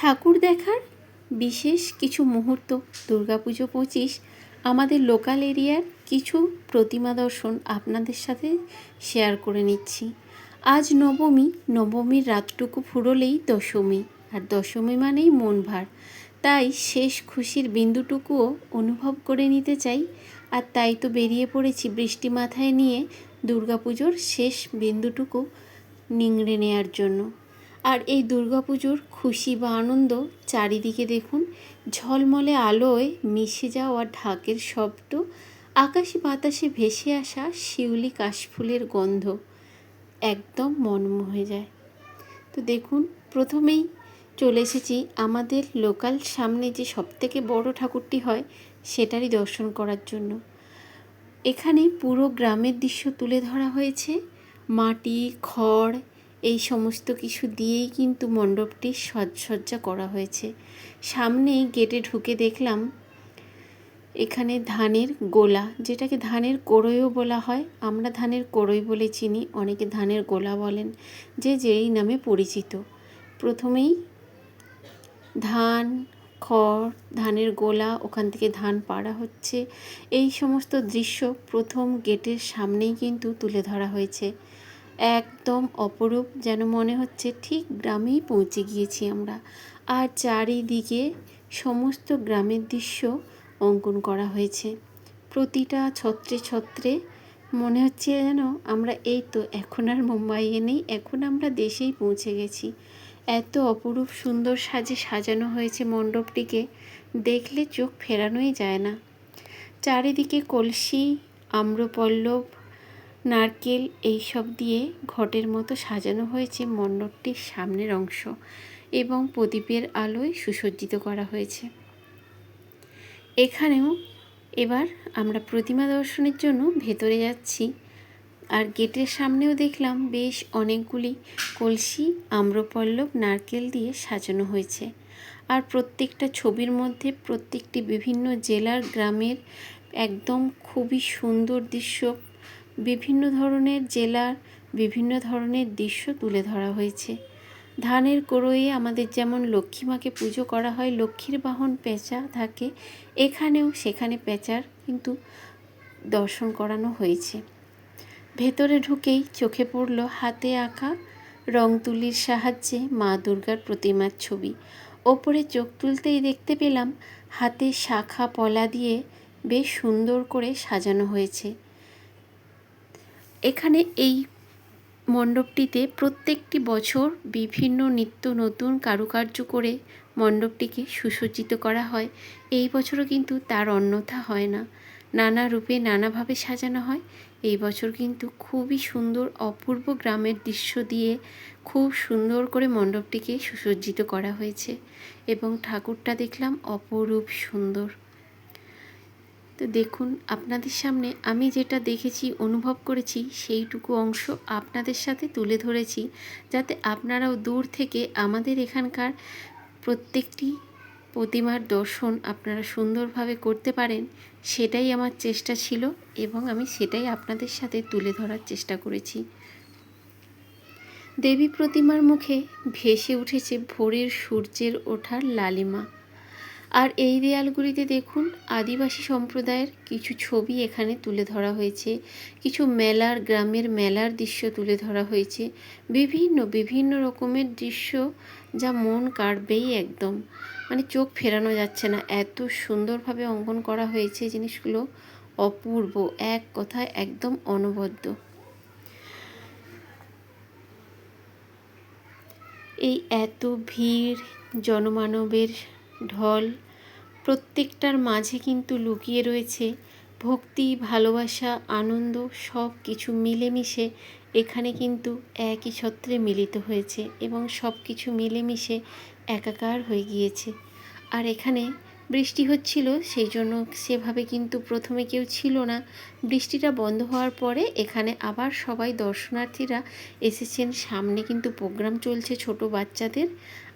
ঠাকুর দেখার বিশেষ কিছু মুহূর্ত, দুর্গাপুজো পঁচিশ, আমাদের লোকাল এরিয়ার কিছু প্রতিমা দর্শন আপনাদের সাথে শেয়ার করে নিচ্ছি। আজ নবমী, নবমীর রাতটুকু ফুরলেই দশমী, আর দশমী মানেই মন ভার। তাই শেষ খুশির বিন্দুটুকুও অনুভব করে নিতে চাই, আর তাই তো বেরিয়ে পড়েছি বৃষ্টি মাথায় নিয়ে দুর্গাপুজোর শেষ বিন্দুটুকু নিংড়ে নেয়ার জন্য। আর এই দুর্গাপুজোর খুশি বা আনন্দ চারিদিকে দেখুন। ঝলমলে আলোয় মিশে যাওয়া ঢাকের শব্দ, আকাশে বাতাসে ভেসে আসা শিউলি কাশফুলের গন্ধ, একদম মন মোহে যায়। তো দেখুন, প্রথমেই চলে এসেছি আমাদের লোকাল সামনে যে সবথেকে বড় ঠাকুরটি হয়, সেটারই দর্শন করার জন্য। এখানে পুরো গ্রামের দৃশ্য তুলে ধরা হয়েছে। মাটি, খড় এই সমস্ত কিছু দিয়েই কিন্তু মণ্ডপটি সাজসজ্জা করা হয়েছে। সামনেই গেটে ঢুকে দেখলাম এখানে ধানের গোলা, যেটাকে ধানের কোড়ইও বলা হয়। আমরা ধানের কোড়ই বলে চিনি, অনেকে ধানের গোলা বলেন, যে যেই নামে পরিচিত। প্রথমেই ধান, খড়, ধানের গোলা, ওখান থেকে ধান পাড়া হচ্ছে। এই সমস্ত দৃশ্য প্রথম গেটের সামনেই কিন্তু তুলে ধরা হয়েছে। একদম অপরূপ যেন মনে হচ্ছে ঠিক গ্রামেই পৌঁছে গিয়েছি আমরা। আর চারিদিকে সমস্ত গ্রামের দৃশ্য অঙ্কন করা হয়েছে। প্রতিটা ছত্রে ছত্রে মনে হচ্ছে যেন আমরা এই তো এখন আর মুম্বাইয়ে নেই এখন আমরা দেশেই পৌঁছে গেছি। এত অপরূপ সুন্দর সাজে সাজানো হয়েছে মণ্ডপটিকে, দেখলে চোখ ফেরানোই যায় না। চারিদিকে কলসি, আম্রপল্লব নারকেল এইসব দিয়ে ঘটের মতো সাজানো হয়েছে মণ্ডপটির সামনের অংশ এবং প্রদীপের আলোয় সুসজ্জিত করা হয়েছে। এখানেও এবার আমরা প্রতিমা দর্শনের জন্য ভেতরে যাচ্ছি আর গেটের সামনেও দেখলাম বেশ অনেকগুলি কলসি, আম্রপল্লব, নারকেল দিয়ে সাজানো হয়েছে। আর প্রত্যেকটা ছবির মধ্যে প্রত্যেকটি বিভিন্ন জেলার গ্রামের একদম খুবই সুন্দর দৃশ্য বিভিন্ন ধরনের জেলার বিভিন্ন ধরনের দৃশ্য তুলে ধরা হয়েছে। ধানের কোড়োয়ে আমাদের যেমন লক্ষ্মী মাকে পুজো করা হয়, লক্ষ্মীর বাহন পেঁচা থাকে, এখানেও সেখানে পেঁচার কিন্তু দর্শন করানো হয়েছে। ভেতরে ঢুকেই চোখে পড়ল হাতে আঁকা রং তুলির সাহায্যে মা দুর্গার প্রতিমার ছবি। ওপরে চোখ তুলতেই দেখতে পেলাম, হাতে শাখা পলা দিয়ে বেশ সুন্দর করে সাজানো হয়েছে। এখানে এই মণ্ডপটিতে প্রত্যেকটি বছর বিভিন্ন নিত্য নতুন কারুকার্য করে মণ্ডপটিকে সুসজ্জিত করা হয়। এই বছরও কিন্তু তার অন্যথা হয় না। নানা রূপে নানাভাবে সাজানো হয়। এই বছর কিন্তু খুবই সুন্দর অপূর্ব গ্রামের দৃশ্য দিয়ে খুব সুন্দর করে মণ্ডপটিকে সুসজ্জিত করা হয়েছে এবং ঠাকুরটা দেখলাম অপরূপ সুন্দর। তো দেখুন, আপনাদের সামনে আমি যেটা দেখেছি, অনুভব করেছি, সেইটুকু অংশ আপনাদের সাথে তুলে ধরেছি, যাতে আপনারাও দূর থেকে আমাদের এখানকার প্রত্যেকটি প্রতিমার দর্শন আপনারা সুন্দরভাবে করতে পারেন, সেটাই আমার চেষ্টা ছিল এবং আমি সেটাই আপনাদের সাথে তুলে ধরার চেষ্টা করেছি। দেবী প্রতিমার মুখে ভেসে উঠেছে ভোরের সূর্যের ওঠার লালিমা। আর এই দেয়ালগুলিতে দেখুন আদিবাসী সম্প্রদায়ের কিছু ছবি এখানে তুলে ধরা হয়েছে। কিছু মেলার, গ্রামের মেলার দৃশ্য তুলে ধরা হয়েছে। বিভিন্ন বিভিন্ন রকমের দৃশ্য যা মন কাড়বেই একদম। মানে চোখ ফেরানো যাচ্ছে না। এত সুন্দরভাবে অঙ্কন করা হয়েছে জিনিসগুলো অপূর্ব, এক কথায় একদম অনবদ্য। এই এত ভিড়, জনমানবের ঢল। প্রত্যেকটার মাঝে কিন্তু লুকিয়ে রয়েছে ভক্তি, ভালোবাসা, আনন্দ, সব কিছু মিলেমিশে। এখানে কিন্তু একই ছত্রে মিলিত হয়েছে এবং সব কিছু মিলেমিশে একাকার হয়ে গিয়েছে। আর এখানে বৃষ্টি হচ্ছিল, সেই জন্য সেভাবে কিন্তু প্রথমে কেউ ছিল না। বৃষ্টিটা বন্ধ হওয়ার পরে এখানে আবার সবাই দর্শনার্থীরা এসেছেন। সামনে কিন্তু প্রোগ্রাম চলছে ছোট বাচ্চাদের।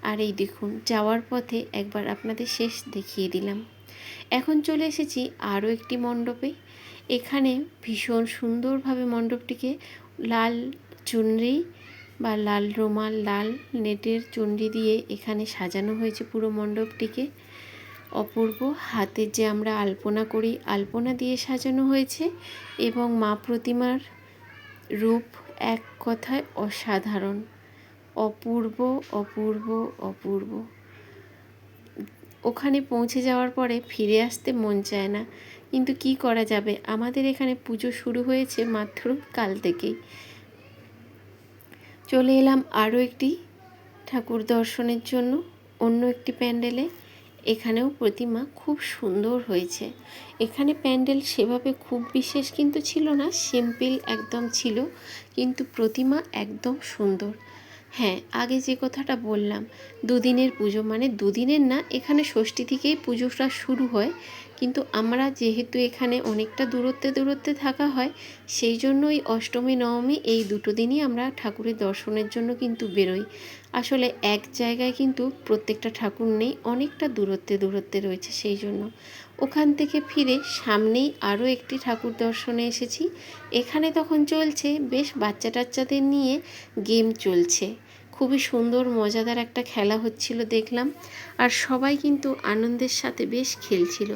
আর এই দেখুন, যাওয়ার পথে একবার আপনাদের শেষ দেখিয়ে দিলাম। এখন চলে এসেছি আরও একটি মণ্ডপে। এখানে ভীষণ সুন্দরভাবে মণ্ডপটিকে লাল চুনরি বা লাল রুমাল, লাল নেটের চণ্ডী দিয়ে এখানে সাজানো হয়েছে পুরো মণ্ডপটিকে। অপূর্ব। হাতের যে আমরা আলপনা করি, আলপনা দিয়ে সাজানো হয়েছে এবং মা প্রতিমার রূপ এক কথায় অসাধারণ। অপূর্ব অপূর্ব অপূর্ব। ওখানে পৌঁছে যাওয়ার পরে ফিরে আসতে মন চায় না। কিন্তু কি করা যাবে? আমাদের এখানে পুজো শুরু হয়েছে মাত্র কাল থেকেই। চলে এলাম আরও একটি ঠাকুর দর্শনের জন্য, অন্য একটি প্যান্ডেলে। এখানেও প্রতিমা খুব সুন্দর হয়েছে। এখানে প্যান্ডেল সেভাবে খুব বিশেষ কিন্তু ছিল না, সিম্পল একদম ছিল, কিন্তু প্রতিমা একদম সুন্দর। হ্যাঁ আগে যে কথাটা বললাম, দুদিনের পুজো মানে দুদিনের না, এখানে ষষ্ঠী থেকেই পুজোটা শুরু হয়। কিন্তু আমরা যেহেতু এখানে অনেকটা দূরত্বে দূরত্বে থাকা হয়, সেই জন্য ওই অষ্টমী, নবমী এই দুটো দিনই আমরা ঠাকুরের দর্শনের জন্য কিন্তু বেরোই। আসলে এক জায়গায় কিন্তু প্রত্যেকটা ঠাকুর নেই, অনেকটা দূরত্বে দূরত্বে রয়েছে সেই জন্য। ওখান থেকে ফিরে সামনেই আরও একটি ঠাকুর দর্শনে এসেছি। এখানে তখন চলছে বেশ বাচ্চা টাচ্চাদের নিয়ে গেম চলছে। খুবই সুন্দর, মজাদার একটা খেলা হচ্ছিল দেখলাম। আর সবাই কিন্তু আনন্দের সাথে বেশ খেলছিল।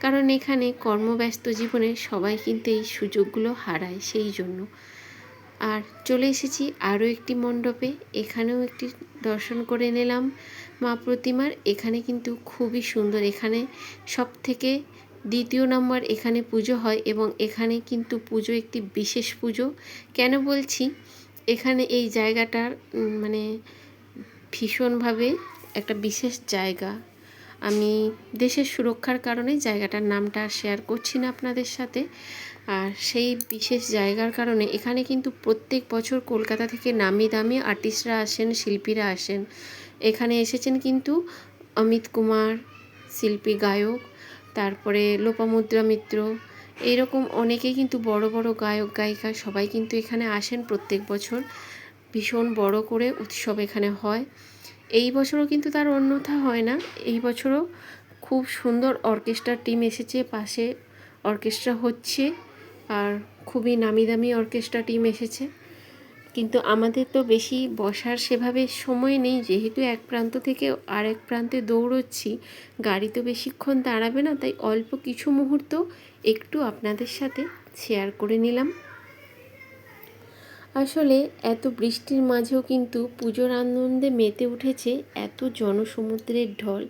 কারণ এখানে কর্মব্যস্ত জীবনে সবাই কিন্তু এই সুযোগগুলো হারায় সেই জন্য। আর চলে এসেছি আরও একটি মণ্ডপে। এখানেও একটি দর্শন করে নিলাম মা প্রতিমার। এখানে কিন্তু খুবই সুন্দর। এখানে সব থেকে দ্বিতীয় নম্বর এখানে পুজো হয় এবং এখানে কিন্তু পুজো একটি বিশেষ পুজো। কেন বলছি? এখানে এই জায়গাটার মানে ভীষণভাবে একটা বিশেষ জায়গা। আমি দেশের সুরক্ষার কারণে জায়গাটার নামটা শেয়ার করছি না আপনাদের সাথে। আর সেই বিশেষ জায়গার কারণে এখানে কিন্তু প্রত্যেক বছর কলকাতা থেকে নামি দামি আর্টিস্টরা আসেন, শিল্পীরা আসেন। এখানে এসেছেন কিন্তু অমিত কুমার, শিল্পী গায়ক, তারপরে লোপামুদ্রা মিত্র এইরকম অনেকেই কিন্তু বড় বড় গায়ক, গায়িকা সবাই কিন্তু এখানে আসেন প্রত্যেক বছর। ভীষণ বড় করে উৎসব এখানে হয়। এই বছরও কিন্তু তার অন্যথা হয় না। এই বছরও খুব সুন্দর অর্কেস্ট্রার টিম এসেছে, পাশে অর্কেস্ট্রা হচ্ছে আর খুবই নামি দামি অর্কেস্ট্রা টিম এসেছে। কিন্তু আমাদের তো বেশি বসার সেভাবে সময় নেই। যেহেতু এক প্রান্ত থেকে আরেক প্রান্তে দৌড়চ্ছি, গাড়ি তো বেশিক্ষণ দাঁড়াবে না, তাই অল্প কিছু মুহূর্ত একটু আপনাদের সাথে শেয়ার করে নিলাম। আসলে এত বৃষ্টির মাঝেও কিন্তু পুজোর আনন্দে মেতে উঠেছে এত জনসমুদ্রের ঢল,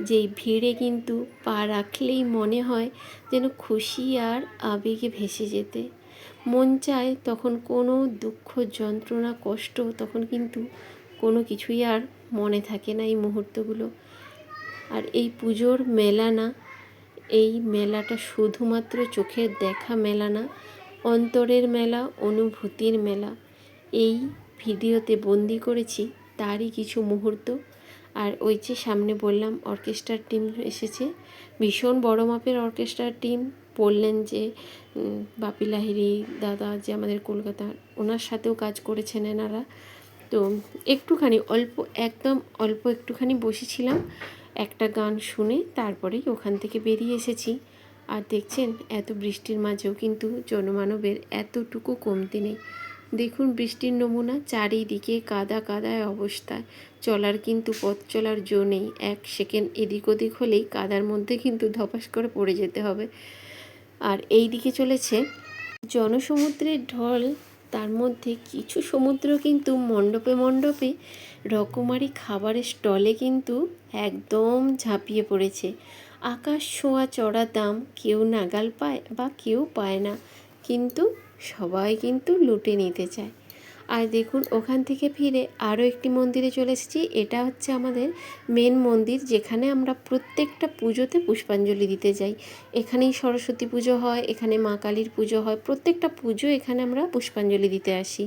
যেই ভিড়ে কিন্তু পা রাখলেই মনে হয় যেন খুশি আর আবেগে ভেসে যেতে। মন চায় তখন কোনো দুঃখ, যন্ত্রণা, কষ্ট, তখন কিন্তু কোনো কিছুই আর মনে থাকে না এই মুহূর্তগুলো। আর এই পুজোর মেলা না এই মেলাটা শুধুমাত্র চোখের দেখা মেলা না, অন্তরের মেলা, অনুভূতির মেলা। এই ভিডিওতে বন্দি করেছি তারই কিছু মুহূর্ত। আর ওই যে সামনে বললাম, অর্কেস্ট্রার টিম এসেছে। ভীষণ বড় মাপের অর্কেস্ট্রার টিম। বললেন যে বাপি লাহিরি দাদা যে আমাদের কলকাতার ওনার সাথেও কাজ করেছেন এনারা। তো একটুখানি অল্প, একদম অল্প একটুখানি বসেছিলাম। একটা গান শুনে তারপরেই ওখান থেকে বেরিয়ে এসেছি। আর দেখছেন, এত বৃষ্টির মাঝেও কিন্তু জনমানবের এতটুকু কমতি নেই। দেখুন বৃষ্টির নমুনা, চারিদিকে কাদা কাদায় অবস্থায় চলার কিন্তু পথ চলার জো নেই। এক সেকেন্ড এদিক ওদিক হলেই কাদার মধ্যে কিন্তু ধপাস করে পড়ে যেতে হবে। আর এই দিকে চলেছে জনসমুদ্রের ঢল। তার মধ্যে কিছু সমুদ্র কিন্তু মণ্ডপে মণ্ডপে রকমারি খাবারের স্টলে কিন্তু একদম ঝাঁপিয়ে পড়েছে। আকাশ ছোঁয়া চড়া দাম কেউ নাগাল পায় বা কেউ পায় না। কিন্তু সবাই কিন্তু লুটে নিতে চায়। আর দেখুন, ওখান থেকে ফিরে আরও একটি মন্দিরে চলে এসেছি। এটা হচ্ছে আমাদের মেন মন্দির, যেখানে আমরা প্রত্যেকটা পুজোতে পুষ্পাঞ্জলি দিতে যাই। এখানেই সরস্বতী পুজো হয়, এখানে মা কালীর পুজো হয়, প্রত্যেকটা পুজো এখানে আমরা পুষ্পাঞ্জলি দিতে আসি।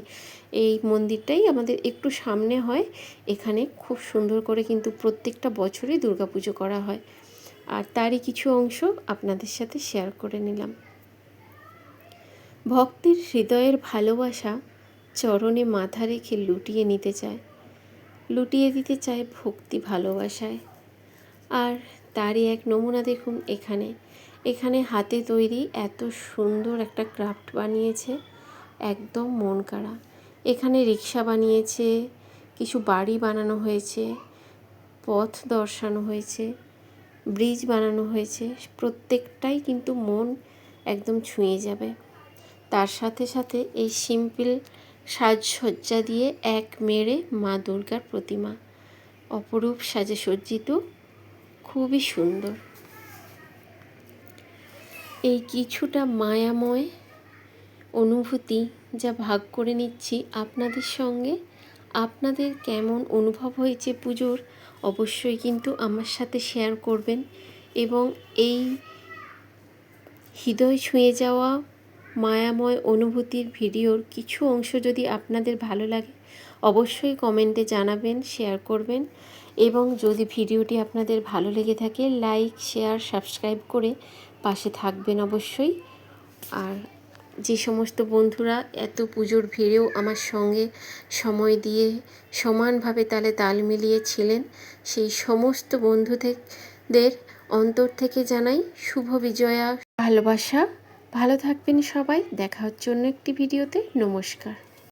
এই মন্দিরটাই আমাদের একটু সামনে হয়, এখানে খুব সুন্দর করে কিন্তু প্রত্যেকটা বছরই পুজো করা হয়। আর তারই কিছু অংশ আপনাদের সাথে শেয়ার করে নিলাম। ভক্তের হৃদয়ের ভালোবাসা চরণে মাথা রেখে লুটিয়ে নিতে চায়। লুটিয়ে দিতে চায় ভক্তি ভালোবাসায়। আর তারই এক নমুনা দেখুন এখানে। এখানে হাতে তৈরি এত সুন্দর একটা ক্রাফট বানিয়েছে, একদম মন কাড়া। এখানে রিক্সা বানিয়েছে, কিছু বাড়ি বানানো হয়েছে, পথ দর্শানো হয়েছে, ব্রিজ বানানো হয়েছে, প্রত্যেকটাই কিন্তু মন একদম ছুঁয়ে যাবে। তার সাথে সাথে এই সিম্পল সাজসজ্জা দিয়ে এক মেরে মা দুর্গার প্রতিমা। অপরূপ সাজে সজ্জিত, খুবই সুন্দর। এই কিছুটা মায়াময় অনুভূতি যা ভাগ করে নিচ্ছি আপনাদের সঙ্গে। আপনাদের কেমন অনুভব হয়েছে পুজোর, অবশ্যই কিন্তু আমার সাথে শেয়ার করবেন এবং এই হৃদয় ছুঁয়ে যাওয়া মায়াময় অনুভূতির ভিডিওর কিছু অংশ যদি আপনাদের ভালো লাগে, অবশ্যই কমেন্টে জানাবেন, শেয়ার করবেন এবং যদি ভিডিওটি আপনাদের ভালো লেগে থাকে, লাইক, শেয়ার, সাবস্ক্রাইব করে পাশে থাকবেন অবশ্যই। আর যে সমস্ত বন্ধুরা এত পুজোর ভিড়েও আমার সঙ্গে সময় দিয়ে সমানভাবে তালে তাল মিলিয়েছিলেন সেই সমস্ত বন্ধুদের অন্তর থেকে জানাই শুভ বিজয়া। ভালোবাসা। ভালো থাকবেন সবাই। দেখা হচ্ছে অন্য একটি ভিডিওতে। নমস্কার।